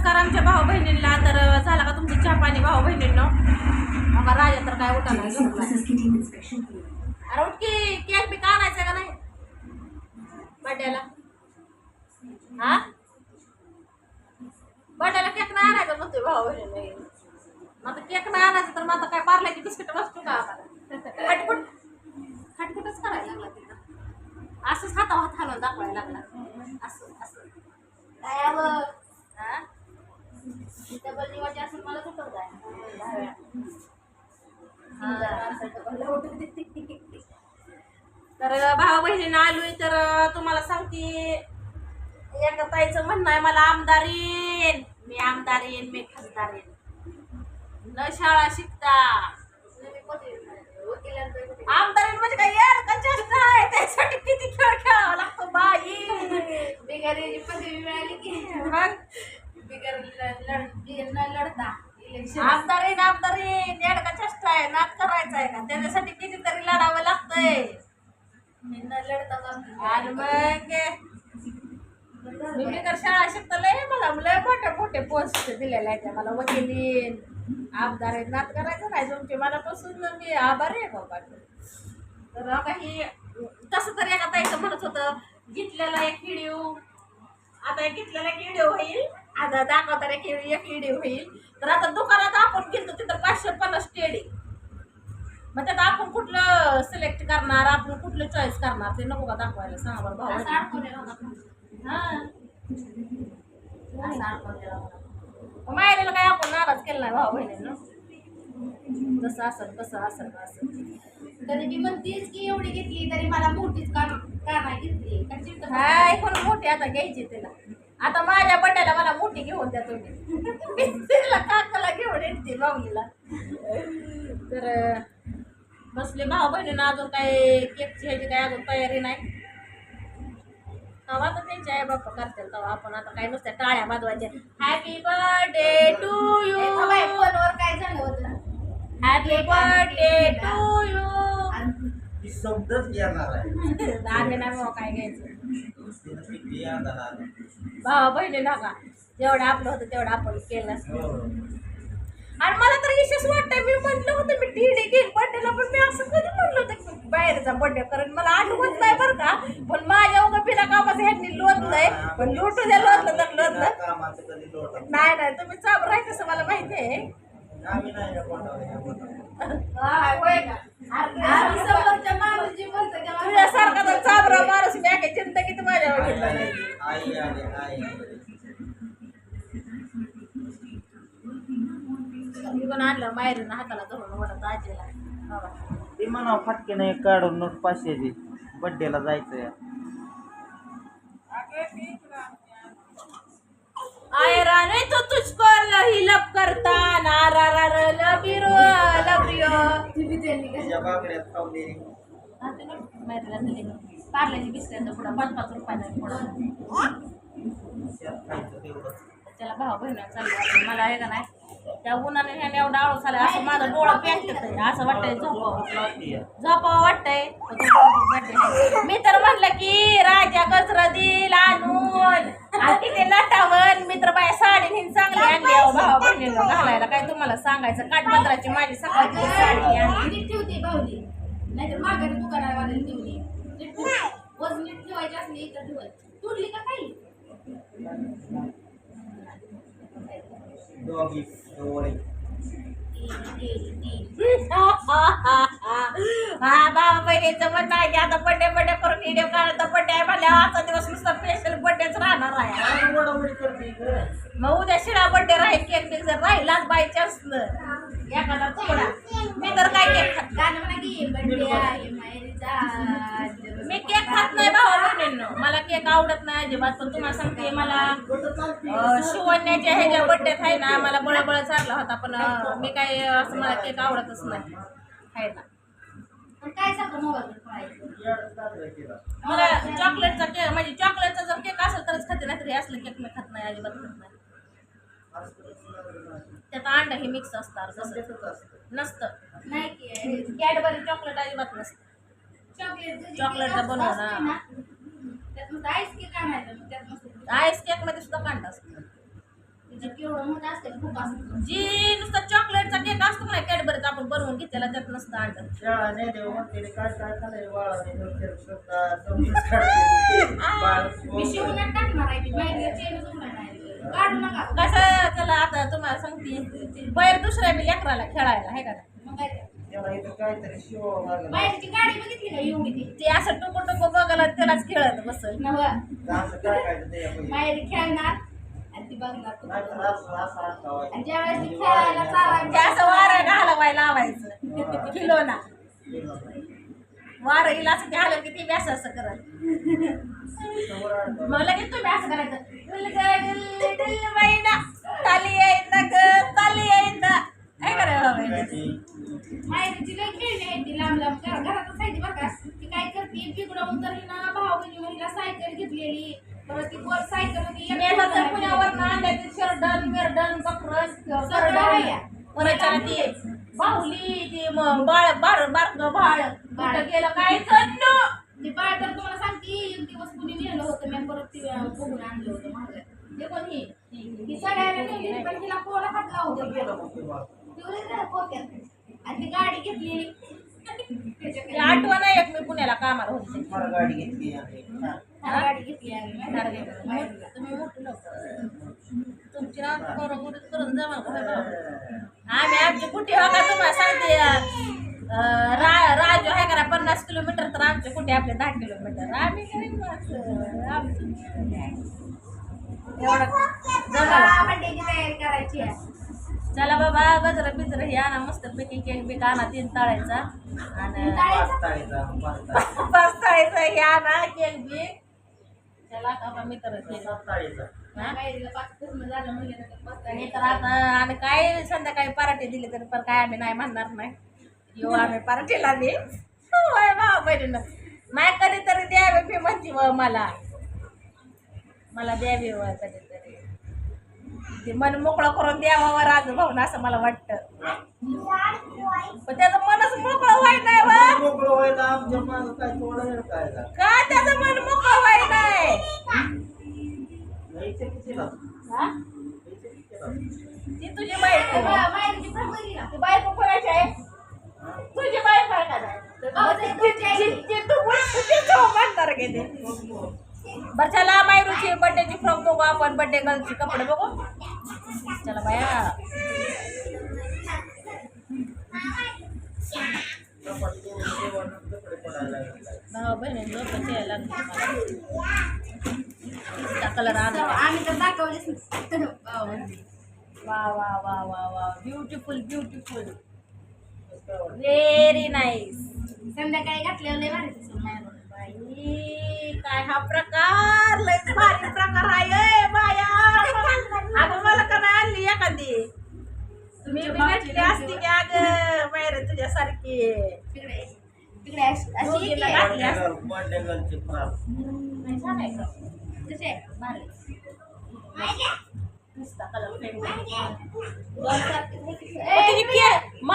नमस्कार आमच्या भाऊ बहिणींना तर झाला का तुमची चहा पाणी भाऊ बहिणींनो? मग राजा तर काय उठा अरे उठकी केक बी का आणायचा का नाही? बड्याला. हा? बड्याला केक नाही आणायचा म्हणतोय भाऊ बहिणींना. मग आता केक नाही आणायचं तर मग आता काय पार्ल्याची बिस्किट बसतो का आता? खटपट खटपटच करायला लागला तिथं. असंच हातावर हात घालून दाखवायला लागला. असं असं. काय हा? डबल निवाची असेल मला कुठं जाय तर भावा बहिणीनं आलोय तर तुम्हाला सांगते. एका ताईचं म्हणणं आहे मला आमदारीन मी आमदारीन मी खासदारीन न शाळा शिकता. आमदारीन म्हणजे काय यार का चेष्टा आहे. त्यासाठी किती खेळ खेळावा लागतो बाई. बिगारी पदवी मिळाली की. मग इलेक्शन आमदारीन आमदारीन येडका चेष्टा आहे नाच करायचा आहे का त्याच्यासाठी कितीतरी लढावं लागतंय. न लढता आणि मग मी बिगर शाळा शिकतलंय मला लय मोठे मोठे पोस्ट दिलेले आहेत मला वकिलीन आमदार आहेत नात करायचं नाही तुमचे मनापासून मी आभारी आहे बाबा तर काही तसं तर एका ताईचं म्हणत होतं घेतलेला एक व्हिडिओ आता घेतलेला एक व्हिडिओ होईल. आता दाखवताना एक एक व्हिडिओ होईल. तर आता दुकानात आपण गेलो तिथं पाचशे पन्नास टेडी मग त्यात आपण कुठलं सिलेक्ट करणार आपण कुठलं चॉईस करणार ते नको का दाखवायला? सांगा बरं भाऊ. हा. मायलेला काय आपण नाराज केला नाही भाऊ बहिणीनं? तसं असं तसं असं असं. तरी मी म्हणतेच की एवढी घेतली तरी मला मोठीच का नाही घेतली. का चिमटं हाय पण मोठी आता घ्यायची तिला. आता माझ्या बड्याला मला मोठी घेऊन द्या तुम्ही. तिला काकाला घेऊन येते माऊलीला. तर बसले भाऊ बहिणीनं अजून काय केकची ह्याची काय अजून तयारी नाही. तेव्हा तर त्यांचे आई बाप्पा करतील तेव्हा आपण आता काय नुसत्या टाळ्या वाजवायच्या हॅपी बर्थडे टू यू फोनवर काय झालं होतं? हॅपी बर्थडे टू शब्दच येणार आहे काय घ्यायचं येणार. भावा बहिणी नका जेवढं आपलं होतं तेवढं आपण केलं हो. आणि मला तर विशेष वाटतं मी म्हटलं होतं मी टीडी घेईन बर्थडेला पण मी असं कधी म्हणलं होतं की बाहेरचा बर्थडे कारण मला आठवत नाही बरं का पण माझ्या उगा बिना कामाचं ह्यांनी लोटलंय पण लुटू द्या लोटलं तर लोटलं नाही नाही तुम्ही चाप राहायचं मला माहिती आहे माणूस मी काय चिंता किती माझ्या बघितलं आई आली, आई आणलं माहेरून हाताला धरून वडत आजीला. बाबा ती म्हणा फटके नाही काढून नोट पाचशेची बड्डेला जायचंय. आय राणे तो तुझको लही लब करता नारा रा र लबिरो लबिरो. ती बी त्यांनी पार्ल्याची बिस्किटाचं पुढं पाच पाच रुपयाचा पुढं त्याला बहिणी चालली मला आहे का नाही त्या उन्हाने ह्याने एवढा आळस आला असं माझं डोळं पेटत असं वाटतंय झोपावं लावतीय. झोपावं वाटतंय मी तर म्हणलं की राजा गजर दिल आणून आणि तिथे नटावर मित्र बाय साडी चांगली आणली अहो भावा बहिणीला घालायला काय तुम्हाला सांगायचं? काठपदराची माझी सकाळची साडी आणली. नाहीतर माघारी नीट ठेव. वजन नीट ठेवायची असली तर ठेवायची तुरली का काही? डॉगी डोळे हा भावा बहिणीचं म्हणणं आहे की आता बड्डे बड्डे करून व्हिडिओ काढता बड्डे आहे म्हणल्या आजचा दिवस नुसता स्पेशल बड्डेच राहणार आहे. वडावडी करते गं. मग उद्या शिळा बड्डे राहील केक बिक जर राहिलाच बाय चान्स एखादा थोडा. मी तर काय केक खात गाणं म्हणा की बड्डे आहे माहेरीचा मी केक खात नाही भावा बहिणींनो. मला केक आवडत नाही अजिबात पण तुम्हाला सांगते मला अं, शिवण्याच्या ह्याच्या बड्डेत आहे ना मला बळबळ चालला होता पण अं, मी काय असं मला केक आवडतच नाही. खायला पण काय सांगतो मोबाईल पळायचं. मला चॉकलेटचा केक म्हणजे चॉकलेटचा जर केक असेल तरच खाते नाही तरी असलं केक मी खात नाही अजिबात खात नाही असं कसं लागलं नाही. त्यात अंडा हे मिक्स असतात. नसतं. नाही की कॅडबरी चॉकलेट अजिबात नसतं. चॉकलेट चॉकलेटचा बनव ना. त्यात मस्त आईस केकमध्ये सुद्धा कांदा असतो. जी नुसतं चॉकलेटचा केक असतो ना कॅडबरीचा आपण बनवून घेतलेला त्यात नसतं अंड. मी शिवण्यात टाकणार आहे. कसं? त्याला आता तुम्हाला सांगते. बाहेर दुसऱ्या बी लेकराला खेळायला आहे का बाहेरची गाडी बघितली का एवढी ती? असं टोको टोको बघायला त्यालाच खेळत बसल. बाहेर खेळणार आणि ती बघणार तू नाहीतर असं असं अटकावायचं. आणि ज्यावेळेस ती खेळायला ते चालायचं असं वारं घालवायला लावायचं. किलोना वारं येईल असं आलं की ते बी असं करत. समोर नेली पण तिला पोळा हात गेलं. बाळ. आणि ती गाडी घेतली. ते आठवण आहे एक मी पुण्याला कामाला होते. गाडी घेतली आणि हा. गाडी घेतली. आम्ही तुम्ही मोठं लवकर तुमची ना बरोबर करून जमा आम्ही आमची कुठे हो का तुम्हाला सांगते राजू आहे का पन्नास किलोमीटर तर आमचे कुठे आपले दहा किलोमीटर. आम्ही. आमचं करायची आहे. चला बाबा गजर बिजर हे आणा मस्त पैकी केक बिक आणा तीन ताळायचा. आणि पाच ताळीचा, पाच ताळीचा. पाच ताळायचा हे आणा केक बिक. चला का मी तर आता आणि काय संध्याकाळी पराठे दिले तर पण काय आम्ही नाही म्हणणार नाही. येऊ आम्ही पराठेला दे होय भाऊ बहिणीनं. नाही कधीतरी द्यावे मी म्हणते व मला. मला द्यावी व कधीतरी ते मन मोकळं करून द्यावं वर आज भाऊन असं मला वाटतं पण त्याचं मनच मोकळं व्हाय नाही व मोकळं व्हायला आमच्या काय थोडं काय झालं? का त्याचं मन मोकळं व्हाय नाही? हा? ती तुझी बायको ना ती बायको कोणाची आहे तुझी बायको आहे का नाही? ती. ते तू बोल- ते तू म्हणणार. बरं चला मायरूची बर्थडेची फ्रॉक बघू आपण बर्थडे गर्लची कपडे बघू चला बाया. भाऊ बहिणी यायला कलर आम्ही तर दाखवलेच. वा वा वा वा वा ब्युटिफुल ब्युटिफुल? व्हेरी नाईस संध्याकाळी घातल्यावर लय भारी दिसेल माझ्यावर. बाई काय हा प्रकार लय भारी प्रकार आहे बाया अगं मला का नाही आणली एखादी तुम्ही बी भेटली असती की अगं बाहेर तुझ्यासारखी तिकडे तिकडे अशी अशी दोघीला एक आहे. घातली असती. बर्थडे गर्ल- बर्थडे गर्लची फ्रॉक. नाही छान आहे का कशी आहे? भारी नुसता कलर दोन चार- तिने के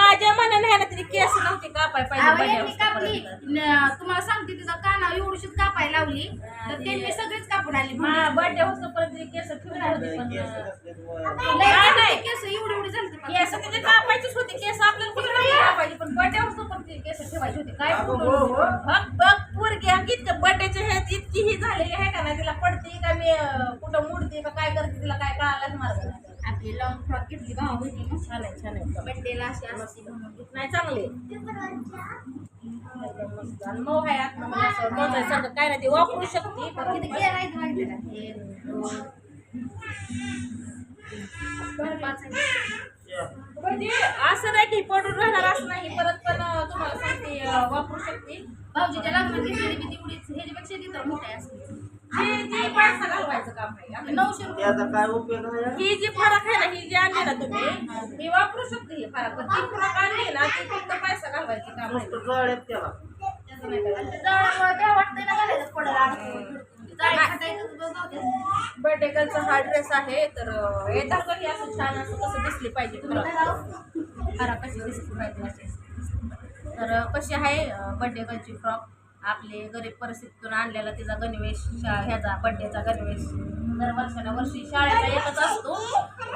माझ्या मनाने ना तिने केस नव्हती कापाय पाहिजे यांनी कापली. न- तुम्हाला सांगते तिथं काना एवढीशीच कापाय लावली तर त्यांनी सगळीच कापून आली बर्थडे होतो परत तिने केस ठेवली होती पण. केस. लय नाही. एवढी एवढी झाली केस तिने कापायचीच होती केस आपल्याला कुठे नाही कापायची पण बर्थडे होतो पण ती केस ठेवायची होती. काय अगं? हो, हो. बघ बघ पोरगी अगं इतकं बर्थडेचे हे इतकी ही झालेली आहे का नाही तिला पडते का मी अं, कुठं मुडते का काय करते तिला काय कळायलाच मार्ग नाही हे लॉंग फ्रॉक घेतली भाऊ ना छान आहे छान आहे बड्डेला अशी असती म्हणून नाही चांगली मस्त. आणि मऊ आहे असं मऊ आहे काय नाही ते वापरू शकते पण तिथे किती गेला माहिती का? हे, दोन, पाच म्हणजे असं नाही की पडून राहणार असं नाही परत पण तुम्हाला सांगते वापरू शकते भाऊजीच्या लग्नात घेतलेली मी तेवढीच ह्याच्यापेक्षा तिथं मोठ्या असते जी जी पैसा घालवायचं काम नाही. आपली आपलं नऊशे रुपये त्याचा काय उपयोग आहे? ही जी फरक आहे ना ही जी आणली ना तुम्ही मी वापरू शकते ही फरक पण ती फरक आणली ना ती फक्त पैसा घालवायची काम नुसतं त्याला त्याचं नाही करायचं. गर्लचा हा ड्रेस आहे तर अं, येतात का ही असं छान असं कसं दिसली पाहिजे फरक कशी दिसली पाहिजे अशी? तर अं, कशी आहे बर्थडे गर्लची फ्रॉक? आपले गरीब परिस्थितीतून आणलेला तिचा गणवेश शा- ह्याचा बर्थडेचा गणवेश. दर वर्षाला वर्षी शाळेचा येतच असतो.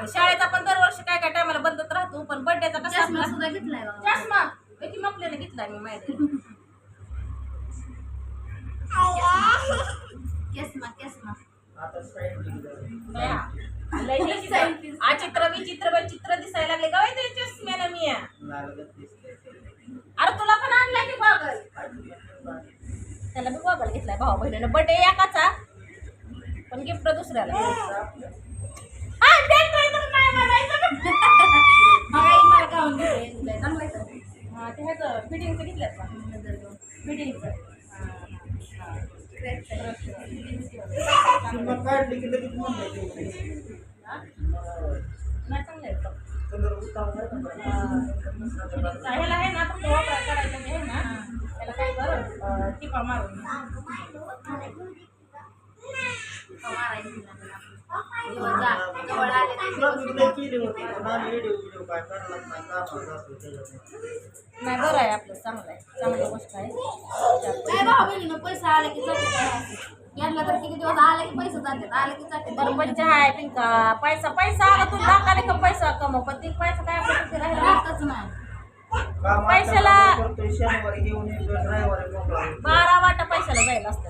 शाळेचा पण दरवर्षी काय काय टायमाला बंदच राहतो पण बर्थडेचा कसा सुद्धा घेतलाय बाबा. चष्मा? किती मपल्याने घेतलाय मी माहिती केसमा केसमा चित्र- विचित्र चित्र दिसायला लागले का चष्म्याला मी. अरे तुला पण आणलाय की गॉगल त्याला मी गॉगल घेतलाय भाऊ बहिणीनं. बर्थडे एकाचा पण गिफ्ट दुसऱ्याला मला गाऊन घेतलंय चांगलं आहे का? हा, ते ह्याचं फिटिंगचं घेतलं का? फिटिंगचं. नाही चांगलं आहे ह्याला आहे ना फक्त वापरायला करायचं ते आहे ना त्याला काय कर टिपा मारून. नाही बरं आहे आपलं चांगलं आहे. चांगली गोष्ट आहे. पैसा आला की यांना तर किती दिवस आले की पैसे जातात आले की जाते बरं पण चहा आहे पिंका पैसा पैसा आला तू लाखाने का पैसा कमव? पण ती पैसा काय आपण तिथे नाही. पैशाला-. बारा वाटा पैशाला जायला असतं.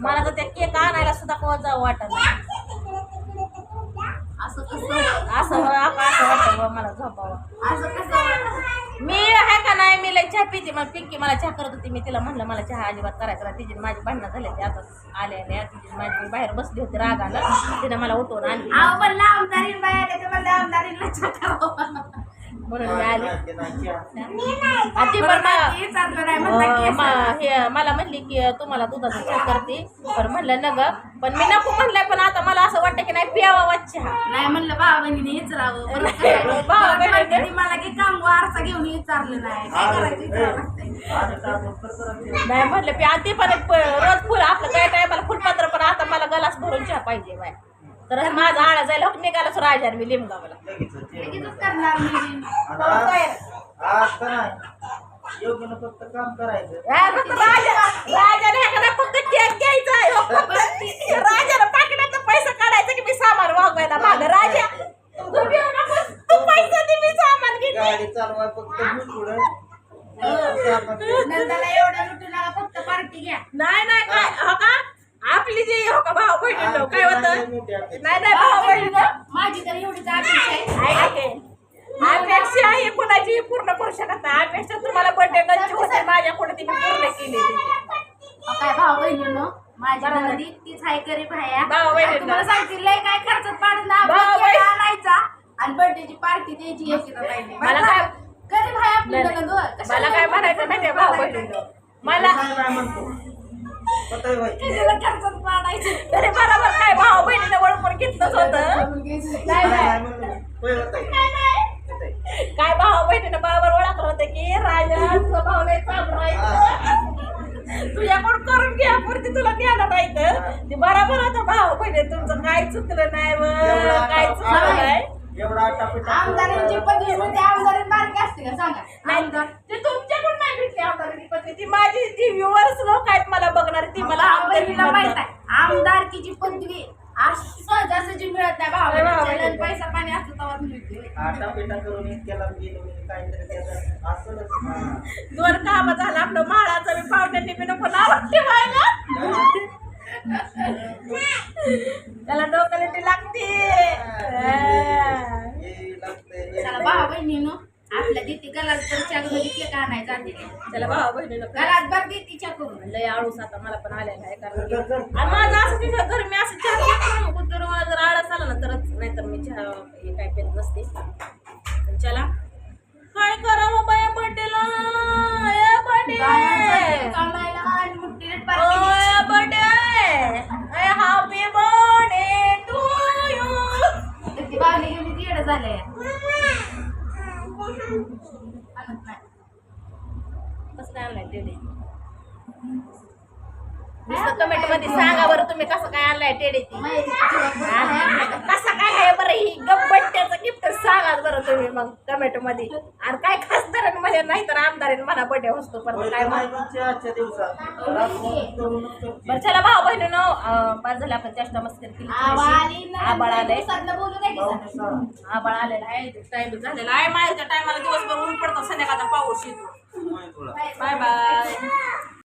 मला तर त्या केक आणायला सुद्धा कोण जाऊ वाटत नाही. असं असं मला झोपावं. मी आहे का नाही? मी लय चहा पिते. मला पिंकी मला चहा करत होती. मी तिला म्हणलं मला चहा अजिबात करायचा. तिची माझी भांडणं झाले ते आता आले आले. तिची माझी बाहेर बसली होती रागानं. तिने मला उठवून आणली. म्हणून मी आले. पण हे. मला म्हणली की तुम्हाला दुधाचा चहा करते. पण म्हणलं न ग पण मी नको म्हणलंय पण आता मला असं वाटतं की नाही प्यावा चहा. नाही म्हणलं भावा बहिणीने हेच राहावं भावा ती मला की काम वारसा घेऊन विचारलं नाही. काय करायचं विचारावं लागतंय. नाही म्हणलं पी आधी पण एक प- रोज फुल आपलं काय टायमाला फुलपात्र पण आता मला गलास भरून चहा पाहिजे बाय तर माझा आळा जायला हो निघालाच राजाने मी लिमगावला. लगेचच करणार मी. नाही. योग्यनं फक्त काम करायचं. हा, फक्त राजा राजाने फक्त केक घ्यायचा आहे, फक्त राजाला पाकिटात पैसा काढायचा की मी सामान वागवायला माग. राजा तू घेऊ नकोस, तू पैसा दे मी सामान घेते. गाडी चालवाय फक्त मी पुढं. नंदाला एवढं लुटू नका फक्त पार्टी घ्या. नाही नाही काय? हो का? आपली जी हो का भाऊ बहिणीनं काय होतं? नाही नाही भाऊ बहिणीनं माझी तर एवढीच अपेक्षा आहे. आहे? अपेक्षा ही कुणाची? पूर्ण करू शकत नाही. अपेक्षा तुम्हाला बर्थडे कधी होते माझ्या कुठे मी पूर्ण केली ती. काय भाऊ बहिणीनं माझी नंदी तीच हाय गरीब आहे भाऊ बहिणीनं. आणि तुम्हाला सांगते लय काय खर्चात पाडून भाऊ बहिणी- आणायचा आणि बर्थडेची पार्टी द्यायची मला काय- गरीब आहे मला काय म्हणायचं माहितीये भाऊ बहिणीनं मला तरी बरोबर काय भाऊ बहिणीनं घेतलंच होतं. काय भाऊ बहिणीनं बरोबर ओळखलं होतं की राजा भाऊ नाही तुझ्याकडून करून घ्या पुरती तुला ज्ञान राहायचं ते बरोबर होतं भाऊ बहिणी. तुमचं काय चुकलं नाही व? एवढा काय चुकलं नाही? एवढा आमदारांची पदवी म्हणजे आमदारी बारकी असते का? सांगा. नाही ते ती माझी ती व्ह्युअर्स लोक आहेत मला बघणारी ती मला भाऊ आमदारी बहिणीला माहीत. आहे. आमदारकीची पदवी? अशी सहजासहजी मिळत नाही. बहिणी. पैसा पाणी असतो तेव्हाच मिळते. आटापिटा करून इतक्याला गेलो मी काहीतरी त्याचं असलंच. हा. दोन काम झालं आपलं माळाचं मी पावट्यांनी मी नको ठेवायला. त्याला डोक्याला ती लागते. चला भाऊ बहिणीनं आपल्या दिती गलास भरच्या घरी केक आणायचा आणते त्याला भाऊ बहिणीला गलास भर दितीच्या करून लय आळूस आता मला पण आलेला आहे कारण की-. आणि माझं असं तिथं घर मी असं चहा घेत नाही. मग जर मला जर आळस आला ना तरच नाहीतर मी चहा हे काय पेत नसते. पण चला. काय करावं बाया बर्थडेला ए बर्थडे चालायला आणि मुठीने पार्टी ओय birthday happy birthday to you ती बावली घेऊन येडं झालंय आणत नाही. कसं काय आणलाय टेडी नुसतं कमेंटमध्ये सांगा बरं तुम्ही कसं काय आणलाय टेडी ती? कसा काय आहे बरं ही गब्बट्ट्याचं गिफ्ट सांगा बरं तुम्ही मग टोमॅटो मध्ये आणि काय खासदारांमध्ये नाही तर आमदारीन म्हणा बड्डे होतो पण काय. बरं चला भाऊ बहिणीनो बाद झालं आपण चेष्टा मस्करी केली. आबाळ आलंय. आबाळ आलेला आहे टाइम झालेला आहे मायाच्या टायमाला दिवसभर ऊन पडतं संध्याकाळचा पाऊस येतो. Bye bye